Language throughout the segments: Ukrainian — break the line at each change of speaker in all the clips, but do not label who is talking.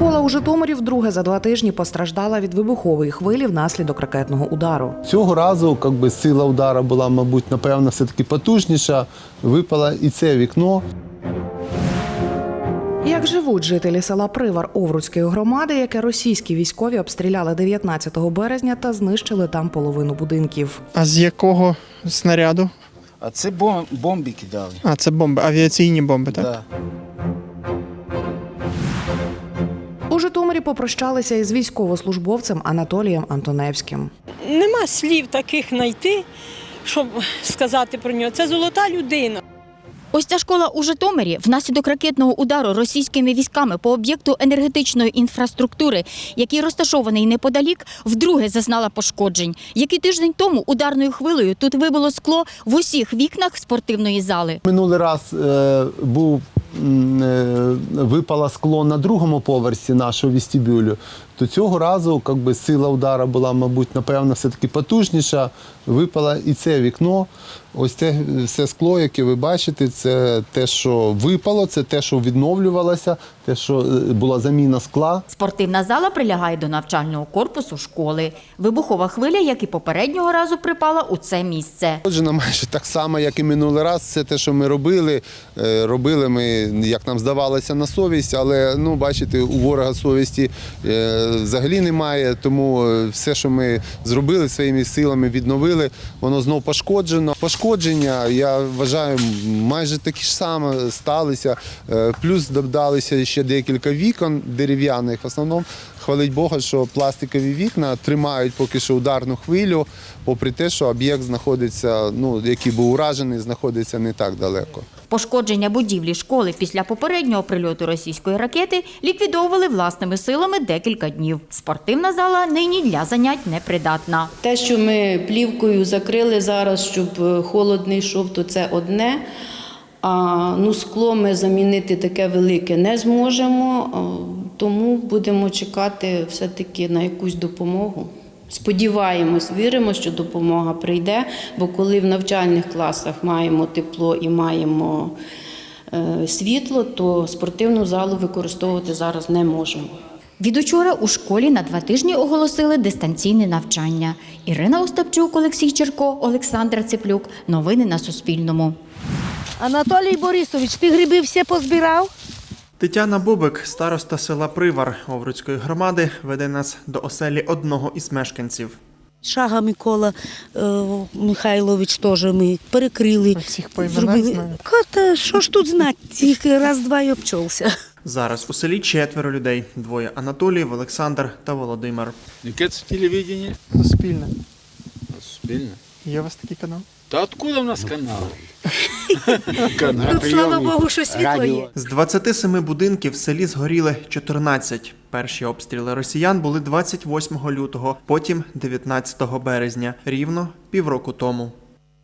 Школа у Житомирі вдруге за два тижні постраждала від вибухової хвилі внаслідок ракетного удару.
Цього разу как би, сила удара була, мабуть, напевно, все-таки потужніша. Випало і це вікно.
Як живуть жителі села Привар Овруцької громади, яке російські військові обстріляли 19 березня та знищили там половину будинків.
А з якого снаряду?
А це бом- бомби кидали.
А, це бомби, авіаційні бомби, так?
Да.
У Житомирі попрощалися із військовослужбовцем Анатолієм Антоневським.
Нема слів таких знайти, щоб сказати про нього. Це золота людина.
Ось ця школа у Житомирі внаслідок ракетного удару російськими військами по об'єкту енергетичної інфраструктури, який розташований неподалік, вдруге зазнала пошкоджень. Який тиждень тому ударною хвилею тут вибило скло в усіх вікнах спортивної зали.
Минулий раз е, був випало скло на другому поверсі нашого вестибюлю, то цього разу как би, сила удара була, мабуть, напевно, все-таки потужніша. Випало і це вікно. Ось це все скло, яке ви бачите, це те, що випало, це те, що відновлювалося, те, що е, була заміна скла.
Спортивна зала прилягає до навчального корпусу школи. Вибухова хвиля, як і попереднього разу, припала у це місце.
Пошкоджено майже так само, як і минулий раз. Це те, що ми робили. Е, Робили ми, як нам здавалося, на совість, але ну, бачите, у ворога совісті е, взагалі немає. Тому е, все, що ми зробили своїми силами, відновили, воно знов пошкоджено. Пошкодження, я вважаю, майже такі ж саме сталися. Е, Плюс додалися ще декілька вікон дерев'яних. В основному хвалить Бога, що пластикові вікна тримають поки що ударну хвилю, попри те, що об'єкт знаходиться, ну який був уражений, знаходиться не так далеко.
Пошкодження будівлі школи після попереднього прильоту російської ракети ліквідовували власними силами декілька днів. Спортивна зала нині для занять непридатна.
Те, що ми плівкою закрили зараз, щоб е, холод не йшов, то це одне. А ну, скло ми замінити таке велике не зможемо, тому будемо чекати все-таки на якусь допомогу. Сподіваємось, віримо, що допомога прийде, бо коли в навчальних класах маємо тепло і маємо е, світло, то спортивну залу використовувати зараз не можемо.
Від учора у школі на два тижні оголосили дистанційне навчання. Ірина Остапчук, Олексій Черко, Олександра Цеплюк. Новини на Суспільному.
Анатолій Борисович, ти гриби всі позбирав?
Тетяна Бобик, староста села Привар Овруцької громади, веде нас до оселі одного із мешканців.
Шага Микола е, Михайлович теж ми перекрили.
всіх по іменах знаю.
Що ж тут знати? Тільки раз-два й обчовся.
Зараз у селі четверо людей: двоє Анатоліїв, Олександр та Володимир.
Яке це телевидение?
Суспільне.
Спільно.
Є у вас такий канал?
Та откуда в нас канал?
Тут, слава Богу, що світло є.
З 27 будинків в селі згоріли 14. Перші обстріли росіян були 28 лютого, потім 19 березня, рівно півроку тому.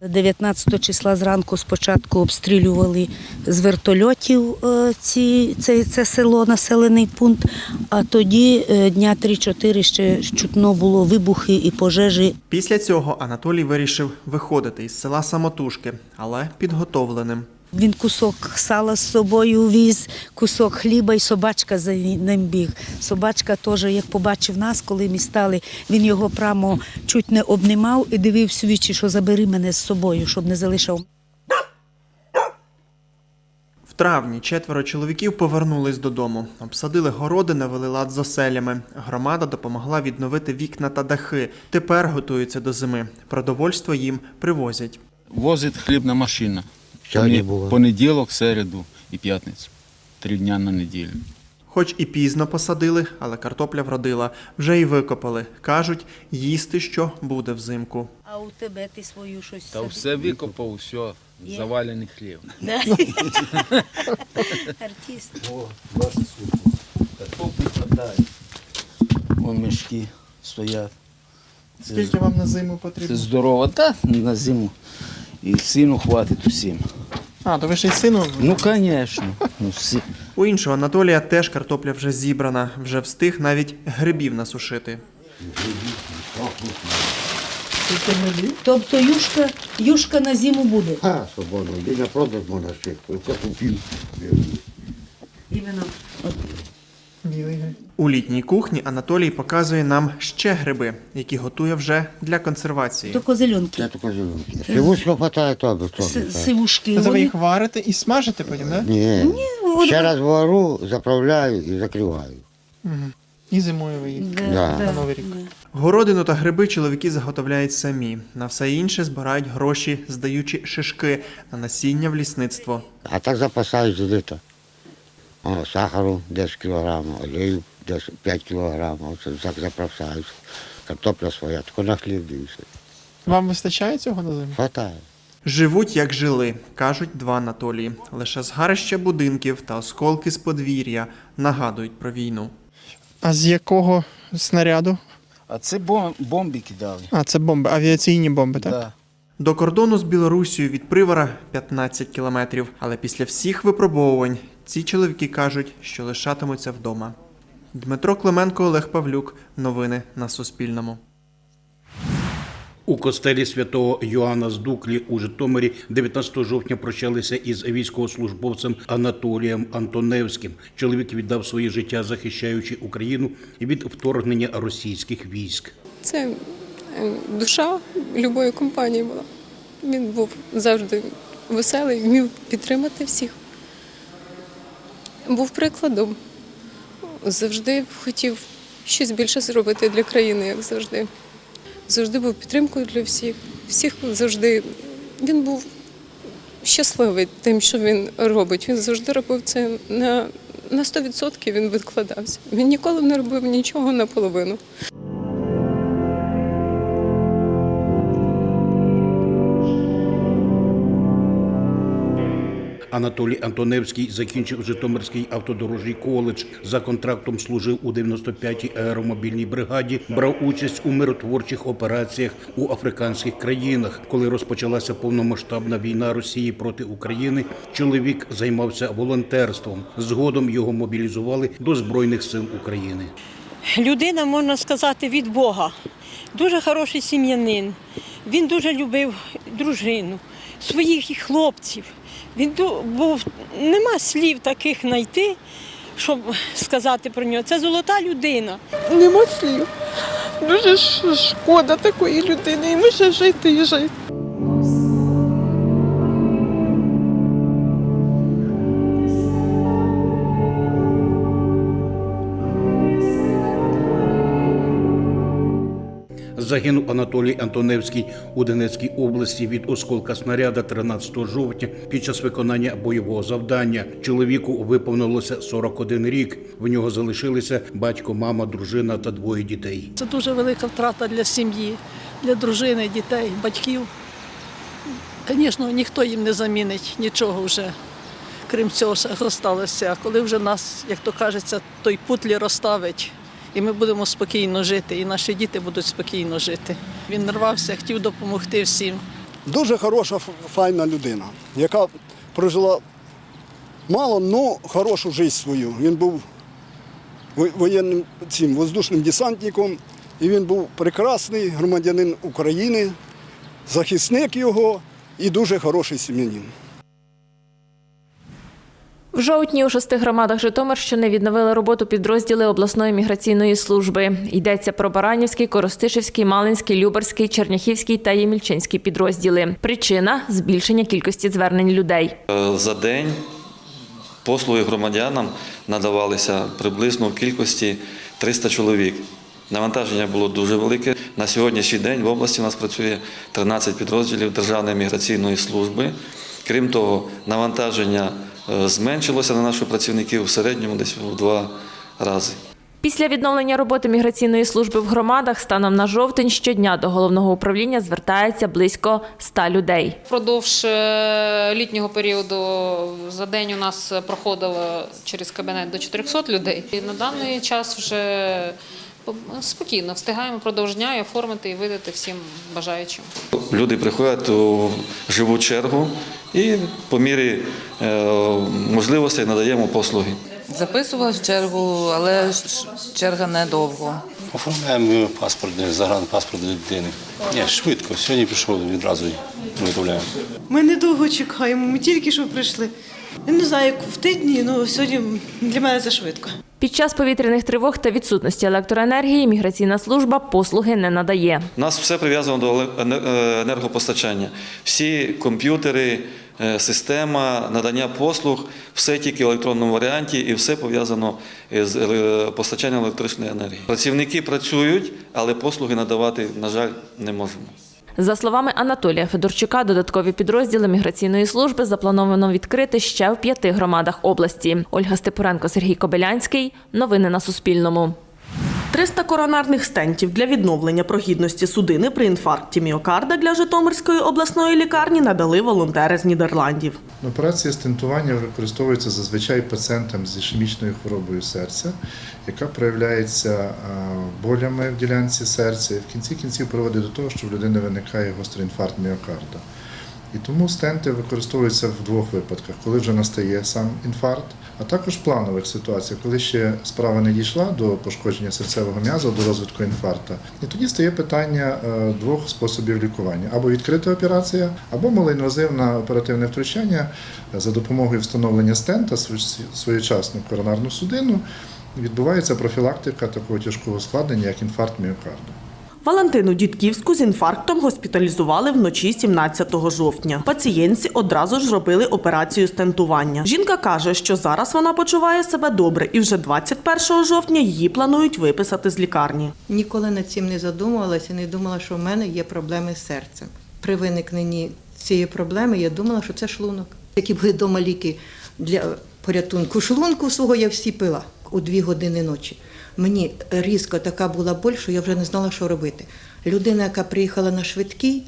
19 числа зранку спочатку обстрілювали з вертольотів е, ці, це, це село, населений пункт, а тоді е, дня 3-4 ще чутно було вибухи і пожежі.
Після цього Анатолій вирішив виходити із села самотужки, але підготовленим.
Він кусок сала з собою віз, кусок хліба і собачка за ним біг. Собачка теж, як побачив нас, коли ми стали, він його прямо чуть не обнімав і дивився вічі, що забери мене з собою, щоб не залишав.
В травні четверо чоловіків повернулись додому, обсадили городи, навели лад з оселями. Громада допомогла відновити вікна та дахи. Тепер готуються до зими. Продовольство їм привозять.
Возить хлібна машина.
Сьогодні було.
Понеділок, середу і п'ятницю. Три дня на неділю.
Хоч і пізно посадили, але картопля вродила. Вже й викопали. Кажуть, їсти що буде взимку.
А у тебе ти свою щось
Та все викопав, все, завалений хліб.
Артист.
Вон мішки стоять.
Скільки вам на зиму потрібно?
Це здорово, та на зиму. І сину хватить усім.
А, то ви ще й сину.
Ну, звісно. Ну.
У іншого Анатолія теж картопля вже зібрана, вже встиг навіть грибів насушити.
Тобто юшка, юшка на зиму буде.
А, свободно, і на продаж можна ще. Купив.
Іменно.
У літній кухні Анатолій показує нам ще гриби, які готує вже для консервації.
То козельонки,
Я только зеленки. Сивушка хватает, то бы, то
сивушки.
Це ви їх варите і смажите потім, так?
Не,
вони-
ще раз вару, заправляю і закриваю.
І зимою ви їх.
Да.
На Новий рік. Городину та гриби чоловіки заготовляють самі. На все інше збирають гроші, здаючи шишки на насіння в лісництво.
А так запасаю з літа. О, сахару 10 кг, олію 10, 5 кг, оце так заправляю. Картопля своя, тільки на хліб дивишся.
Вам вистачає цього на зиму?
Хватає.
Живуть як жили, кажуть два Анатолії. Лише згарища будинків та осколки з подвір'я нагадують про війну.
А з якого снаряду?
А це бом- бомби кидали.
А, це бомби, авіаційні бомби, так?
Да.
До кордону з Білорусією від Привара 15 кілометрів. Але після всіх випробовувань ці чоловіки кажуть, що лишатимуться вдома. Дмитро Клименко, Олег Павлюк. Новини на Суспільному.
У костелі святого Йоанна з Дуклі у Житомирі 19 жовтня прощалися із військовослужбовцем Анатолієм Антоневським. Чоловік віддав своє життя, захищаючи Україну від вторгнення російських військ.
Це душа любої компанії була. Він був завжди веселий, вмів підтримати всіх. Був прикладом. Завжди хотів щось більше зробити для країни, як завжди. Завжди був підтримкою для всіх. Всіх завжди він був щасливий тим, що він робить. Він завжди робив це на, на 100% він викладався. Він ніколи не робив нічого наполовину.
Анатолій Антоневський закінчив Житомирський автодорожній коледж. За контрактом служив у 95-й аеромобільній бригаді, брав участь у миротворчих операціях у африканських країнах. Коли розпочалася повномасштабна війна Росії проти України, чоловік займався волонтерством. Згодом його мобілізували до Збройних сил України.
Людина, можна сказати, від Бога. Дуже хороший сім'янин. Він дуже любив дружину, своїх хлопців. Він був, нема слів таких знайти, щоб сказати про нього. Це золота людина.
Нема слів. Дуже шкода такої людини. І ми ще жити і жити.
Загинув Анатолій Антоневський у Донецькій області від осколка снаряда 13 жовтня під час виконання бойового завдання. Чоловіку виповнилося 41 рік. В нього залишилися батько, мама, дружина та двоє дітей.
Це дуже велика втрата для сім'ї, для дружини, дітей, батьків. Звісно, ніхто їм не замінить нічого вже, крім цього, що. Коли вже нас, як то кажеться, той путлі розставить, і ми будемо спокійно жити, і наші діти будуть спокійно жити. Він рвався, хотів допомогти всім.
Дуже хороша, файна людина, яка прожила мало, але хорошу життя свою. Він був воєнним цим воздушним десантником, і він був прекрасний громадянин України, захисник його і дуже хороший сім'янин.
В жовтні у шести громадах Житомирщини відновили роботу підрозділи обласної міграційної служби. Йдеться про Баранівський, Коростишівський, Малинський, Любарський, Черняхівський та Ємільчинський підрозділи. Причина збільшення кількості звернень людей.
Е, За день послуги громадянам надавалися приблизно в кількості 300 чоловік. Навантаження було дуже велике. На сьогоднішній день в області у нас працює 13 підрозділів Державної міграційної служби. Крім того, навантаження зменшилося на наших працівників в середньому десь в два рази.
Після відновлення роботи міграційної служби в громадах станом на жовтень щодня до головного управління звертається близько 100 людей.
Впродовж е, літнього періоду за день у нас проходило через кабінет до 400 людей. І на даний час вже спокійно встигаємо впродовж дня і оформити і видати всім бажаючим.
Люди приходять у живу чергу і по мірі е, можливостей надаємо послуги.
Записувалась в чергу, але черга недовго.
Оформляємо паспорт, загранпаспорт для дитини. Ні, швидко. Сьогодні пішов відразу виготовляємо.
Ми недовго чекаємо, ми тільки що прийшли. Я не знаю, як в тижні, але сьогодні для мене це швидко.
Під час повітряних тривог та відсутності електроенергії міграційна служба послуги не надає.
Нас все прив'язано до е, енергопостачання. Всі комп'ютери, е, система надання послуг, все тільки в електронному варіанті і все пов'язано з постачанням електричної енергії. Працівники працюють, але послуги надавати, на жаль, не можемо.
За словами Анатолія Федорчука, додаткові підрозділи міграційної служби заплановано відкрити ще в п'яти громадах області. Ольга Степуренко, Сергій Кобилянський. Новини на Суспільному.
300 коронарних стентів для відновлення прохідності судини при інфаркті міокарда для Житомирської обласної лікарні надали волонтери з Нідерландів.
Операція стентування використовується зазвичай пацієнтам з ішемічною хворобою серця, яка проявляється е, болями в ділянці серця і в кінці кінців приводить до того, що в людини виникає гострий інфаркт міокарда. І тому стенти використовуються в двох випадках, коли вже настає сам інфаркт, а також планових ситуаціях, коли ще справа не дійшла до пошкодження серцевого м'язу, до розвитку інфаркта. І тоді стає питання е, двох способів лікування: або відкрита операція, або малоінвазивне оперативне втручання е, за допомогою встановлення стента св- своєчасну коронарну судину. Відбувається профілактика такого тяжкого ускладнення, як інфаркт міокарду.
Валентину Дідківську з інфарктом госпіталізували вночі 17 жовтня. Пацієнтці одразу ж зробили операцію стентування. Жінка каже, що зараз вона почуває себе добре, і вже 21 жовтня її планують виписати з лікарні.
Ніколи над цим не задумувалася, не думала, що в мене є проблеми з серцем. При виникненні цієї проблеми я думала, що це шлунок. Які були вдома ліки для порятунку шлунку свого, я всі пила у дві години ночі. Мені різко така була боль, що я вже не знала, що робити. Людина, яка приїхала на швидкий,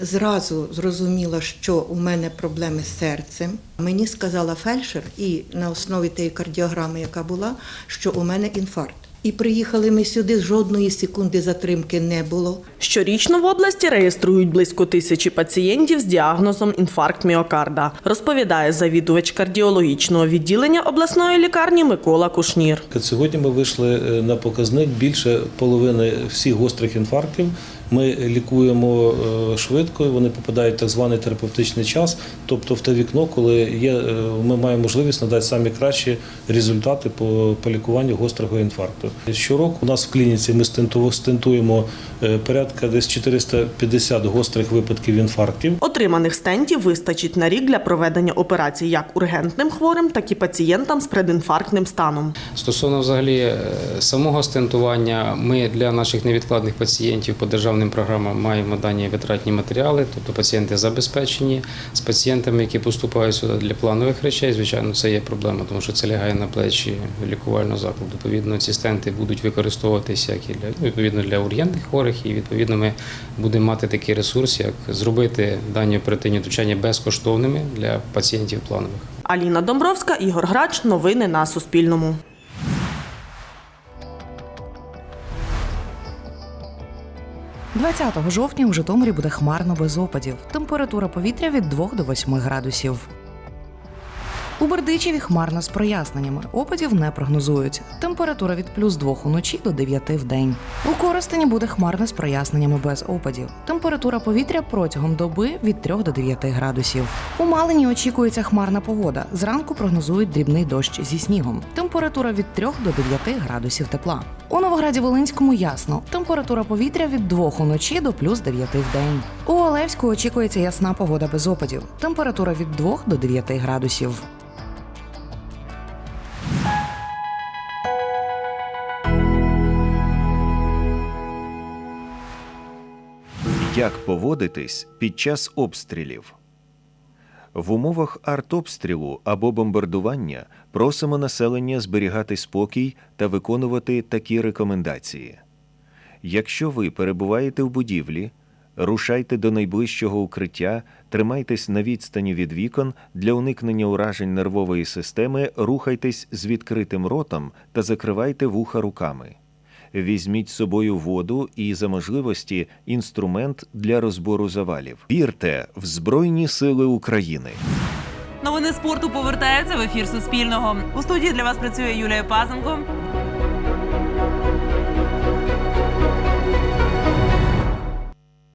зразу зрозуміла, що у мене проблеми з серцем. Мені сказала фельдшер, і на основі тієї кардіограми, яка була, що у мене інфаркт. І приїхали ми сюди, жодної секунди затримки не було.
Щорічно в області реєструють близько тисячі пацієнтів з діагнозом інфаркт міокарда, розповідає завідувач кардіологічного відділення обласної лікарні Микола Кушнір.
Сьогодні ми вийшли е, на показник більше половини всіх гострих інфарктів. Ми лікуємо е, швидко, вони попадають в так званий терапевтичний час, тобто в те вікно, коли є, е, ми маємо можливість надати самі кращі результати по, по лікуванню гострого інфаркту. Щороку у нас в клініці ми стенту- стентуємо е, порядка десь 450 гострих випадків інфарктів.
Отриманих стентів вистачить на рік для проведення операцій як ургентним хворим, так і пацієнтам з предінфарктним станом.
Стосовно взагалі самого стентування, ми для наших невідкладних пацієнтів по державним програмам маємо дані витратні матеріали, тобто пацієнти забезпечені. З пацієнтами, які поступають сюди для планових речей, звичайно, це є проблема, тому що це лягає на плечі лікувального закладу. Відповідно, ці стенти будуть використовуватися як і для відповідно для ургентних хворих, і відповідно ми будемо мати такий ресурс, як зробити дані оперативні втручання безкоштовними для пацієнтів планових.
Аліна Домбровська, Ігор Грач. Новини на Суспільному.
– 20 жовтня у Житомирі буде хмарно без опадів. Температура повітря від 2 до 8 градусів. У Бердичеві хмарно з проясненнями. Опадів не прогнозують. Температура від плюс 2 уночі до 9 в день. У Коростені буде хмарно з проясненнями без опадів. Температура повітря протягом доби від 3 до 9 градусів. У Малині очікується хмарна погода. Зранку прогнозують дрібний дощ зі снігом. Температура від 3 до 9 градусів тепла. У Новограді Волинському ясно. Температура повітря від 2 уночі до плюс 9 в день. У Олевську очікується ясна погода без опадів. Температура від 2 до 9 градусів.
Як поводитись під час обстрілів? В умовах артобстрілу або бомбардування просимо населення зберігати спокій та виконувати такі рекомендації. Якщо ви перебуваєте в будівлі, рушайте до найближчого укриття, тримайтесь на відстані від вікон для уникнення уражень нервової системи, рухайтесь з відкритим ротом та закривайте вуха руками. Візьміть з собою воду і, за можливості, інструмент для розбору завалів. Вірте в Збройні Сили України.
Новини спорту повертаються в ефір Суспільного. У студії для вас працює Юлія Пазенко.